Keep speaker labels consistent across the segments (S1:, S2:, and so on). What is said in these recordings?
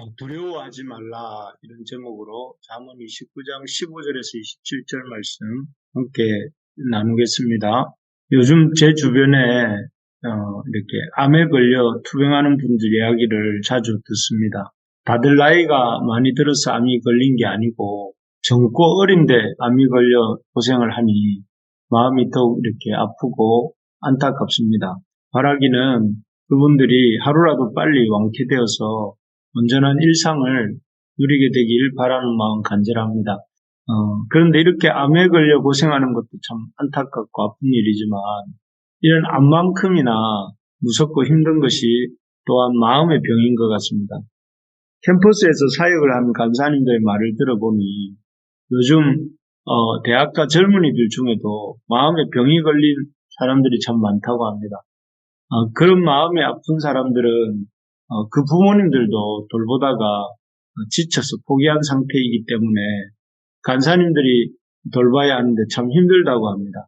S1: 어, 두려워하지 말라 이런 제목으로 잠언 29장 15절에서 27절 말씀 함께 나누겠습니다. 요즘 제 주변에 어, 이렇게 암에 걸려 투병하는 분들 이야기를 자주 듣습니다. 다들 나이가 많이 들어서 암이 걸린 게 아니고 젊고 어린데 암이 걸려 고생을 하니 마음이 더욱 이렇게 아프고 안타깝습니다. 바라기는 그분들이 하루라도 빨리 완쾌되어서 온전한 일상을 누리게 되길 바라는 마음 간절합니다. 어, 그런데 이렇게 암에 걸려 고생하는 것도 참 안타깝고 아픈 일이지만 이런 암만큼이나 무섭고 힘든 것이 또한 마음의 병인 것 같습니다. 캠퍼스에서 사역을 하는 간사님들의 말을 들어보니 요즘 어, 대학가 젊은이들 중에도 마음의 병이 걸린 사람들이 참 많다고 합니다. 어, 그런 마음이 아픈 사람들은 어, 그 부모님들도 돌보다가 지쳐서 포기한 상태이기 때문에 간사님들이 돌봐야 하는데 참 힘들다고 합니다.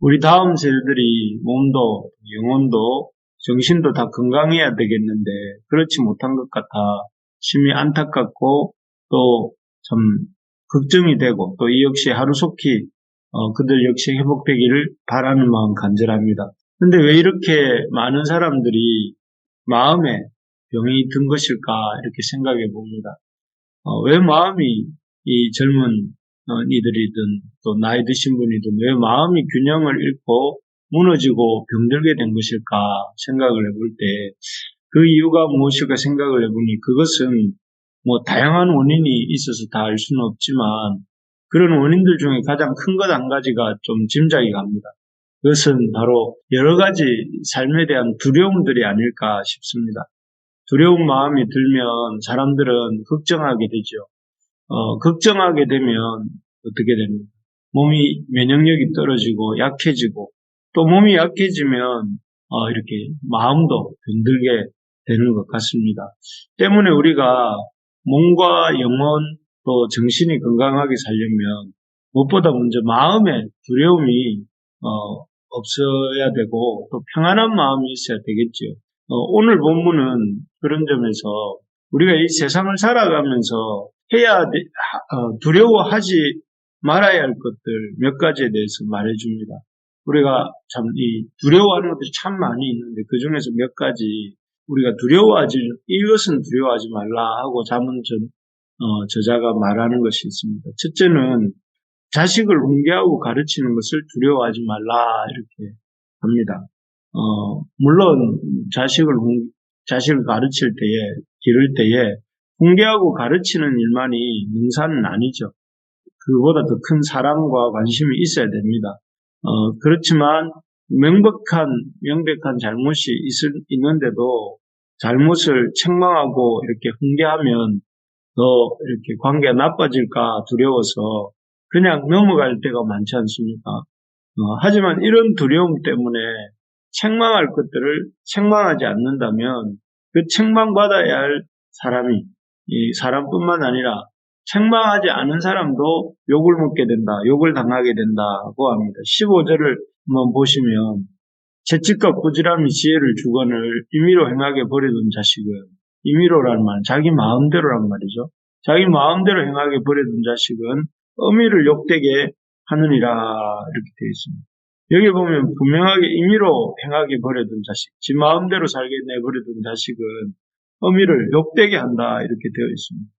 S1: 우리 다음 세대들이 몸도 영혼도 정신도 다 건강해야 되겠는데 그렇지 못한 것 같아 심히 안타깝고 또 참 걱정이 되고 또 이 역시 하루속히 어, 그들 역시 회복되기를 바라는 마음 간절합니다. 근데 왜 이렇게 많은 사람들이 마음에 병이 든 것일까 이렇게 생각해 봅니다. 어, 왜 마음이 이 젊은 어, 이들이든 또 나이 드신 분이든 왜 마음이 균형을 잃고 무너지고 병들게 된 것일까 생각을 해볼 때 그 이유가 무엇일까 생각을 해보니 그것은 뭐 다양한 원인이 있어서 다 알 수는 없지만 그런 원인들 중에 가장 큰 것 한 가지가 좀 짐작이 갑니다. 그것은 바로 여러 가지 삶에 대한 두려움들이 아닐까 싶습니다. 두려운 마음이 들면 사람들은 걱정하게 되죠. 어, 걱정하게 되면 어떻게 됩니까? 몸이 면역력이 떨어지고 약해지고 또 몸이 약해지면 어, 이렇게 마음도 병들게 되는 것 같습니다. 때문에 우리가 몸과 영혼 또 정신이 건강하게 살려면 무엇보다 먼저 마음의 두려움이 어, 없어야 되고 또 평안한 마음이 있어야 되겠죠. 어, 오늘 본문은 그런 점에서 우리가 이 세상을 살아가면서 해야 돼, 어, 두려워하지 말아야 할 것들 몇 가지에 대해서 말해줍니다. 우리가 참 이 두려워하는 것들이 참 많이 있는데 그 중에서 몇 가지 우리가 두려워하지 이것은 두려워하지 말라 하고 자문 전 어, 저자가 말하는 것이 있습니다. 첫째는 자식을 훈계하고 가르치는 것을 두려워하지 말라 이렇게 합니다. 어, 물론 자식을 자식을 가르칠 때에 기를 때에 훈계하고 가르치는 일만이 능사는 아니죠. 그보다 더 큰 사랑과 관심이 있어야 됩니다. 어, 그렇지만 명백한 명백한 잘못이 있을, 있는데도 잘못을 책망하고 이렇게 훈계하면 더 이렇게 관계가 나빠질까 두려워서 그냥 넘어갈 때가 많지 않습니까? 어, 하지만 이런 두려움 때문에 책망할 것들을 책망하지 않는다면 그 책망받아야 할 사람이 이 사람뿐만 아니라 책망하지 않은 사람도 욕을 먹게 된다, 욕을 당하게 된다고 합니다. 15절을 한번 보시면 채찍과 꾸지람이 지혜를 주거늘 임의로 행하게 버려둔 자식은 임의로라는 말은 자기 마음대로란 말이죠. 자기 마음대로 행하게 버려둔 자식은 어미를 욕되게 하느니라 이렇게 되어 있습니다. 여기 보면 분명하게 임의로 행하게 버려둔 자식, 지 마음대로 살게 내버려둔 자식은 어미를 욕되게 한다 이렇게 되어 있습니다.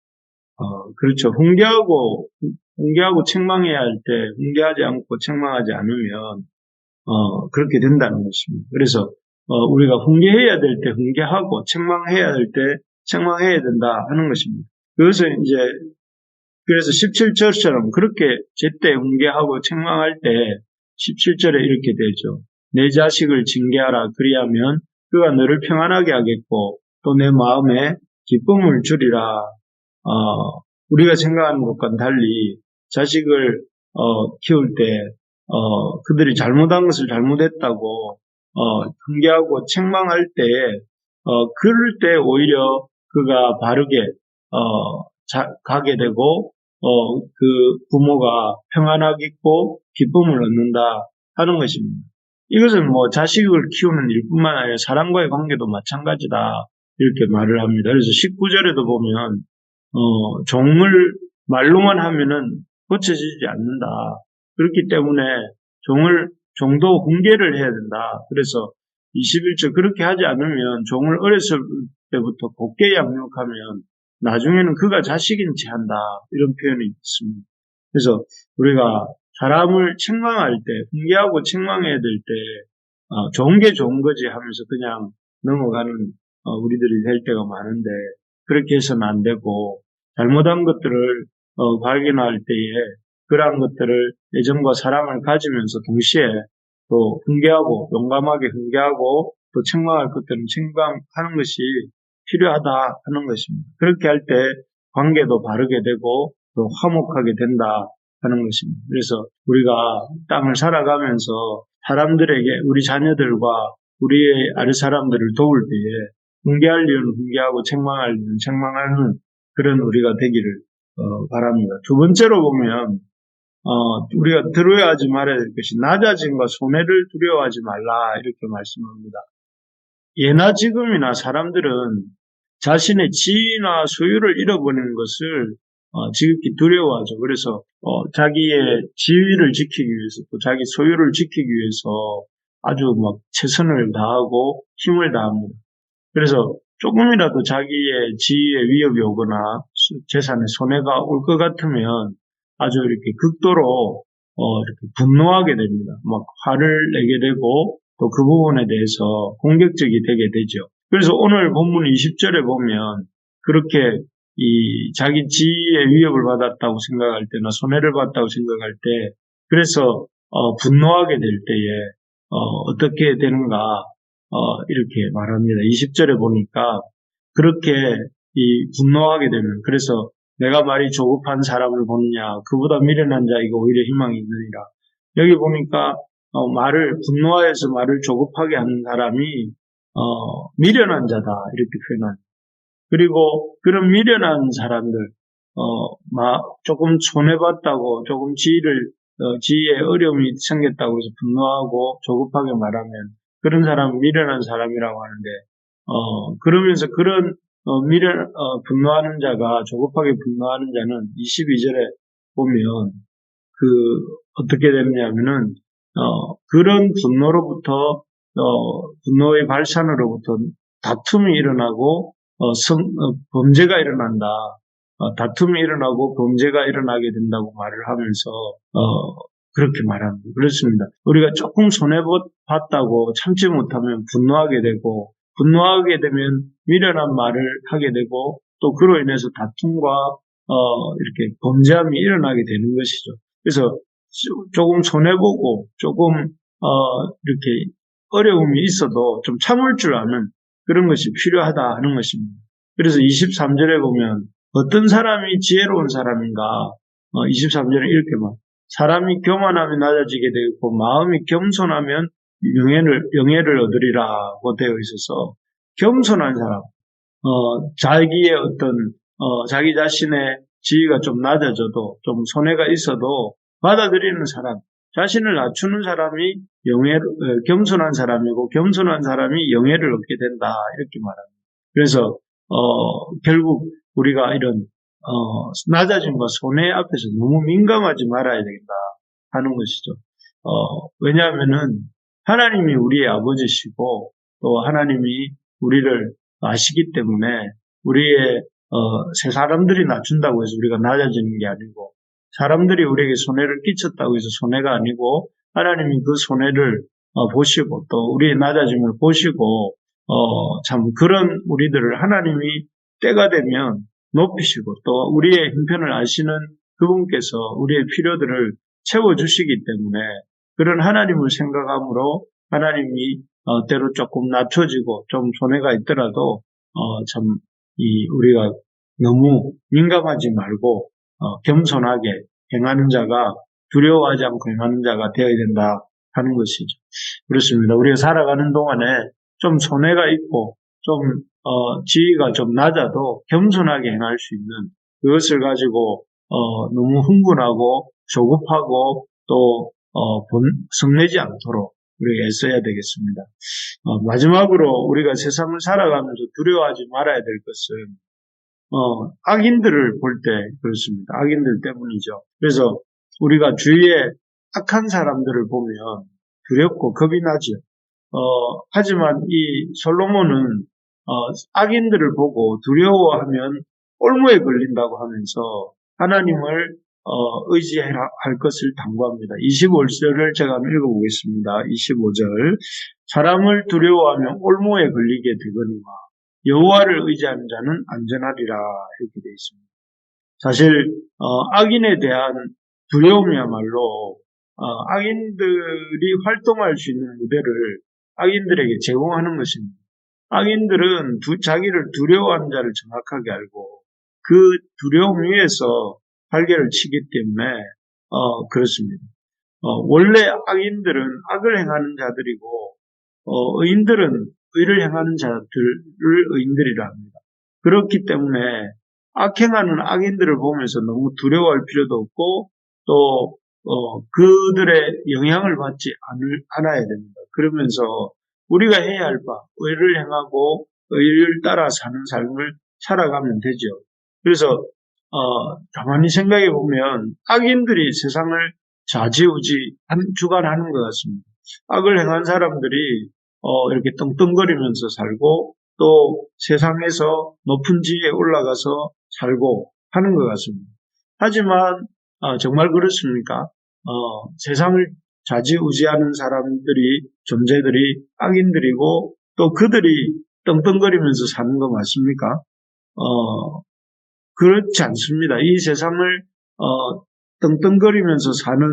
S1: 어, 그렇죠. 훈계하고 훈계하고 책망해야 할 때 훈계하지 않고 책망하지 않으면 어, 그렇게 된다는 것입니다. 그래서 어, 우리가 훈계해야 될 때 훈계하고 책망해야 될 때 책망해야 된다 하는 것입니다. 그것은 이제 그래서 17절처럼 그렇게 제때 훈계하고 책망할 때 17절에 이렇게 되죠. 내 자식을 징계하라 그리하면 그가 너를 평안하게 하겠고 또 내 마음에 기쁨을 주리라. 어, 우리가 생각하는 것과는 달리 자식을 어, 키울 때 어, 그들이 잘못한 것을 잘못했다고 어, 훈계하고 책망할 때 어, 그럴 때 오히려 그가 바르게 어, 자, 가게 되고 어, 그 부모가 평안하겠고 기쁨을 얻는다 하는 것입니다. 이것은 뭐 자식을 키우는 일뿐만 아니라 사람과의 관계도 마찬가지다. 이렇게 말을 합니다. 그래서 19절에도 보면 어, 종을 말로만 하면은 고쳐지지 않는다. 그렇기 때문에 종을 종도 훈계를 해야 된다. 그래서 21절 그렇게 하지 않으면 종을 어렸을 때부터 곱게 양육하면 나중에는 그가 자식인 채 한다. 이런 표현이 있습니다. 그래서 우리가 사람을 책망할 때, 훈계하고 책망해야 될 때, 어, 좋은 게 좋은 거지 하면서 그냥 넘어가는 어, 우리들이 될 때가 많은데 그렇게 해서는 안 되고 잘못한 것들을 어, 발견할 때에 그러한 것들을 애정과 사랑을 가지면서 동시에 또 훈계하고 용감하게 훈계하고 또 책망할 것들은 책망하는 것이 필요하다 하는 것입니다. 그렇게 할 때 관계도 바르게 되고 또 화목하게 된다 하는 것입니다. 그래서 우리가 땅을 살아가면서 사람들에게 우리 자녀들과 우리의 아래 사람들을 도울 때에 훈계할 일은 훈계하고 책망할 일은 책망하는 그런 우리가 되기를 어, 바랍니다. 두 번째로 보면 어, 우리가 두려워하지 말아야 될 것이 낮아짐과 손해를 두려워하지 말라 이렇게 말씀합니다. 예나 지금이나 사람들은 자신의 지위나 소유를 잃어버리는 것을 어, 지극히 두려워하죠. 그래서 어, 자기의 지위를 지키기 위해서 또 자기 소유를 지키기 위해서 아주 막 최선을 다하고 힘을 다합니다. 그래서 조금이라도 자기의 지위에 위협이 오거나 재산에 손해가 올 것 같으면 아주 이렇게 극도로 어, 이렇게 분노하게 됩니다. 막 화를 내게 되고 또 그 부분에 대해서 공격적이 되게 되죠. 그래서 오늘 본문 20절에 보면 그렇게 이 자기 지위에 위협을 받았다고 생각할 때나 손해를 봤다고 생각할 때 그래서 어, 분노하게 될 때에 어, 떻게 되는가 어, 이렇게 말합니다. 20절에 보니까 그렇게 이 분노하게 되면 그래서 내가 말이 조급한 사람을 보느냐 그보다 미련한 자이고 오히려 희망이 있느니라. 여기 보니까 어, 말을 분노하여서 말을 조급하게 하는 사람이 어, 미련한 자다 이렇게 표현합니다. 그리고 그런 미련한 사람들 어, 막 조금 손해봤다고 조금 지위를 어, 지위에 어려움이 생겼다고 해서 분노하고 조급하게 말하면 그런 사람 미련한 사람이라고 하는데 어, 그러면서 그런 어, 미련 어, 분노하는 자가 조급하게 분노하는 자는 22절에 보면 그 어떻게 되느냐면은 어, 그런 분노로부터 어, 분노의 발산으로부터 다툼이 일어나고 어, 성, 어, 범죄가 일어난다. 어, 다툼이 일어나고 범죄가 일어나게 된다고 말을 하면서 어, 그렇게 말합니다. 그렇습니다. 우리가 조금 손해 봤다고 참지 못하면 분노하게 되고 분노하게 되면 미련한 말을 하게 되고 또 그로 인해서 다툼과 어, 이렇게 범죄함이 일어나게 되는 것이죠. 그래서 조금 손해 보고 조금 어, 이렇게 어려움이 있어도 좀 참을 줄 아는 그런 것이 필요하다 하는 것입니다. 그래서 23절에 보면 어떤 사람이 지혜로운 사람인가? 어, 23절에 이렇게 말. 사람이 교만하면 낮아지게 되고 마음이 겸손하면 명예를, 명예를 얻으리라고 되어 있어서 겸손한 사람, 어, 자기의 어떤 어, 자기 자신의 지위가 좀 낮아져도 좀 손해가 있어도 받아들이는 사람, 자신을 낮추는 사람이 영예 어, 겸손한 사람이고 겸손한 사람이 영예를 얻게 된다 이렇게 말합니다. 그래서 어, 결국 우리가 이런 어, 낮아짐과 손해 앞에서 너무 민감하지 말아야 된다 하는 것이죠. 어, 왜냐하면은 하나님이 우리의 아버지시고 또 하나님이 우리를 아시기 때문에 우리의 어, 새 사람들이 낮춘다고 해서 우리가 낮아지는 게 아니고 사람들이 우리에게 손해를 끼쳤다고 해서 손해가 아니고 하나님이 그 손해를 어, 보시고 또 우리의 낮아짐을 보시고 어, 참 그런 우리들을 하나님이 때가 되면 높이시고 또 우리의 형편을 아시는 그분께서 우리의 필요들을 채워주시기 때문에 그런 하나님을 생각함으로 하나님이 어, 때로 조금 낮춰지고 좀 손해가 있더라도 어, 참 이 우리가 너무 민감하지 말고 어, 겸손하게 행하는 자가 두려워하지 않고 행하는 자가 되어야 된다 하는 것이죠. 그렇습니다. 우리가 살아가는 동안에 좀 손해가 있고 좀 어, 지위가 좀 낮아도 겸손하게 행할 수 있는 그것을 가지고 어, 너무 흥분하고 조급하고 또 어, 본, 성내지 않도록 우리가 애써야 되겠습니다. 어, 마지막으로 우리가 세상을 살아가면서 두려워하지 말아야 될 것은 어, 악인들을 볼 때 그렇습니다. 악인들 때문이죠. 그래서 우리가 주위에 악한 사람들을 보면 두렵고 겁이 나죠. 어, 하지만 이 솔로몬은 어, 악인들을 보고 두려워하면 올무에 걸린다고 하면서 하나님을 어, 의지할 것을 당부합니다. 25절을 제가 한번 읽어보겠습니다. 25절 사람을 두려워하면 올무에 걸리게 되거니와 여호와를 의지하는 자는 안전하리라 이렇게 되어 있습니다. 사실 어, 악인에 대한 두려움이야말로 어, 악인들이 활동할 수 있는 무대를 악인들에게 제공하는 것입니다. 악인들은 두, 자기를 두려워하는 자를 정확하게 알고 그 두려움 위에서 발개를 치기 때문에 어, 그렇습니다. 어, 원래 악인들은 악을 행하는 자들이고 어, 의인들은 의를 행하는 자들을 의인들이라 합니다. 그렇기 때문에 악행하는 악인들을 보면서 너무 두려워할 필요도 없고 또 어, 그들의 영향을 받지 않을, 않아야 됩니다. 그러면서 우리가 해야 할 바, 의를 행하고 의를 따라 사는 삶을 살아가면 되죠. 그래서 어, 가만히 생각해 보면 악인들이 세상을 좌지우지 주관하는 것 같습니다. 악을 행한 사람들이 어, 이렇게 떵떵거리면서 살고 또 세상에서 높은 지위에 올라가서 살고 하는 것 같습니다. 하지만 어, 정말 그렇습니까? 어, 세상을 좌지우지하는 사람들이 존재들이 악인들이고 또 그들이 떵떵거리면서 사는 거 맞습니까? 어, 그렇지 않습니다. 이 세상을 어, 떵떵거리면서 사는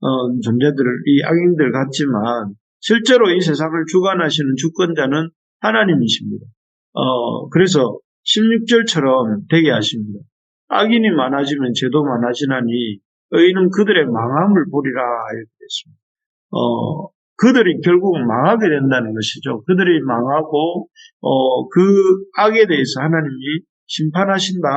S1: 어, 존재들, 이 악인들 같지만 실제로 이 세상을 주관하시는 주권자는 하나님이십니다. 어, 그래서 16절처럼 되게 하십니다. 악인이 많아지면 죄도 많아지나니 의인은 그들의 망함을 보리라 됐습니다. 어, 그들이 결국 망하게 된다는 것이죠. 그들이 망하고 어, 그 악에 대해서 하나님이 심판하신다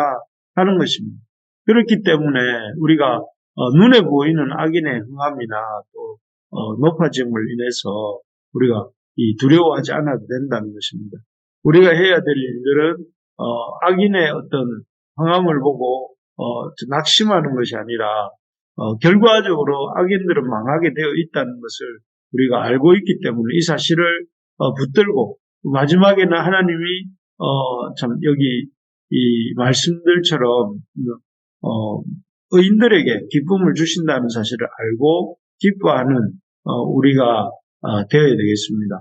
S1: 하는 것입니다. 그렇기 때문에 우리가 어, 눈에 보이는 악인의 흥함이나 또 어, 높아짐을 인해서 우리가 이 두려워하지 않아도 된다는 것입니다. 우리가 해야 될 일들은 어, 악인의 어떤 흥함을 보고 어, 낙심하는 것이 아니라 어, 결과적으로 악인들은 망하게 되어 있다는 것을 우리가 알고 있기 때문에 이 사실을 어, 붙들고 마지막에는 하나님이 어, 참 여기 이 말씀들처럼 어, 의인들에게 기쁨을 주신다는 사실을 알고 기뻐하는 어, 우리가 어, 되어야 되겠습니다.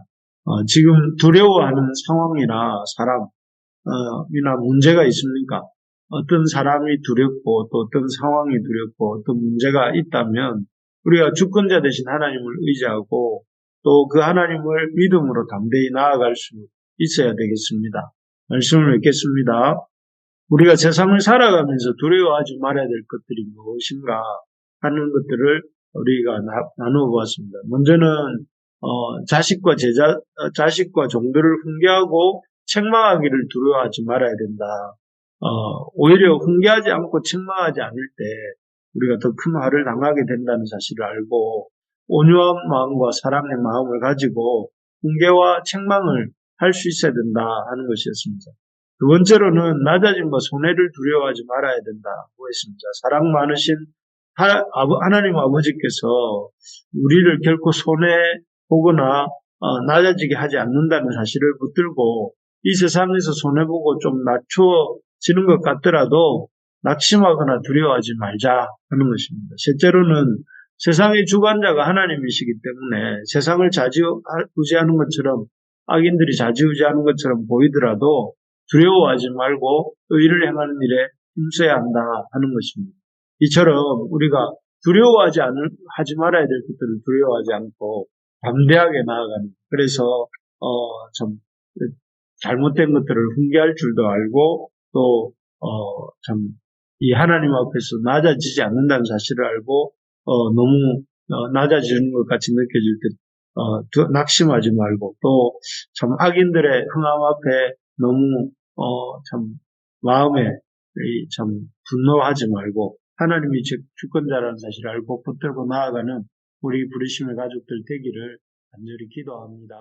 S1: 어, 지금 두려워하는 상황이나 사람이나 문제가 있습니까? 어떤 사람이 두렵고 또 어떤 상황이 두렵고 어떤 문제가 있다면 우리가 주권자 되신 하나님을 의지하고 또 그 하나님을 믿음으로 담대히 나아갈 수 있어야 되겠습니다. 말씀을 읽겠습니다. 우리가 세상을 살아가면서 두려워하지 말아야 될 것들이 무엇인가 하는 것들을 우리가 나 누어 보았습니다. 먼저는 어, 자식과 제자, 어, 자식과 종들을 훈계하고 책망하기를 두려워하지 말아야 된다. 어, 오히려 훈계하지 않고 책망하지 않을 때 우리가 더 큰 화를 당하게 된다는 사실을 알고 온유한 마음과 사랑의 마음을 가지고 훈계와 책망을 할 수 있어야 된다 하는 것이었습니다. 두 번째로는 낮아짐과 손해를 두려워하지 말아야 된다고 했습니다. 사랑 많으신 하나님 아버지께서 우리를 결코 손해 보거나 어, 낮아지게 하지 않는다는 사실을 붙들고 이 세상에서 손해보고 좀 낮춰지는 것 같더라도 낙심하거나 두려워하지 말자 하는 것입니다. 셋째로는 세상의 주관자가 하나님이시기 때문에 세상을 자지우지하는 것처럼 악인들이 자지우지하는 것처럼 보이더라도 두려워하지 말고 의를 행하는 일에 힘써야 한다 하는 것입니다. 이처럼 우리가 두려워하지 않을, 하지 말아야 될 것들을 두려워하지 않고 담대하게 나아가는 그래서 어, 참 잘못된 것들을 훈계할 줄도 알고 또 어, 참 이 하나님 앞에서 낮아지지 않는다는 사실을 알고 어, 너무 어, 낮아지는 것 같이 느껴질 때 어, 낙심하지 말고 또 참 악인들의 흥함 앞에 너무 어, 참 마음에 참 분노하지 말고 하나님이 즉 주권자라는 사실을 알고 붙들고 나아가는 우리 부르심의 가족들 되기를 간절히 기도합니다.